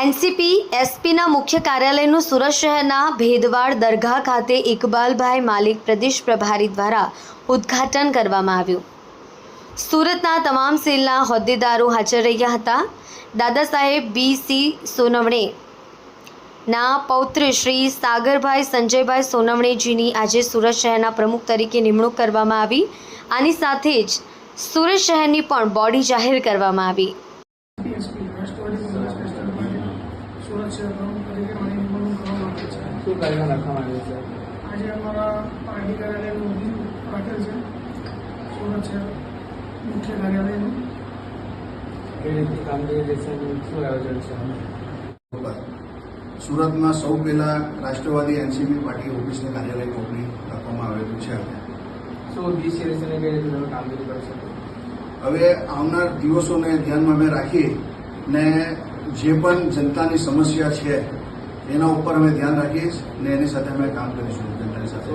NCP, એસપીના મુખ્ય કાર્યાલયનું સુરત શહેરના ભેદવાડ દરગાહ ખાતે ઇકબાલભાઈ માલિક પ્રદેશ પ્રભારી દ્વારા ઉદ્ઘાટન કરવામાં આવ્યું. સુરતના તમામ સેલના હોદ્દેદારો હાજર રહ્યા હતા. દાદા સાહેબ બી સી સોનવણે ના પૌત્ર શ્રી સાગરભાઈ સંજયભાઈ સોનવણેજીની આજે સુરત શહેરના પ્રમુખ તરીકે નિમણૂક કરવામાં આવી. આની સાથે જ સુરત શહેરની પણ બોડી જાહેર કરવામાં આવી ડીએસપી રાષ્ટ્રવાદી કોંગ્રેસ નેશનલ પાર્ટી સુરત શહેર પ્રમુખ તરીકે મારી નિમણૂક કરવામાં આવી છે શું કાર્ય રાખવામાં આવ્યો છે? આજે અમારા પાર્ટી કાર્યાલયનું રાખેલ છે સુરત શહેર મુખ્ય કાર્યાલયનું. એ રીતની કામગીરી રહેશે શું આયોજન છે? સુરતમાં સૌ પહેલા રાષ્ટ્રવાદી એનસીપી પાર્ટી ઓફિસને કાર્યાલય ઓપનિંગ રાખવામાં આવેલું છે. સો બી અને કઈ રીતે કામગીરી કરશો હવે આવનાર દિવસોને ધ્યાનમાં અમે રાખી ને જે પણ જનતાની સમસ્યા છે, એના ઉપર અમે ધ્યાન રાખીએ અને એની સાથે અમે કામ કરીશું, જનતાની સાથે.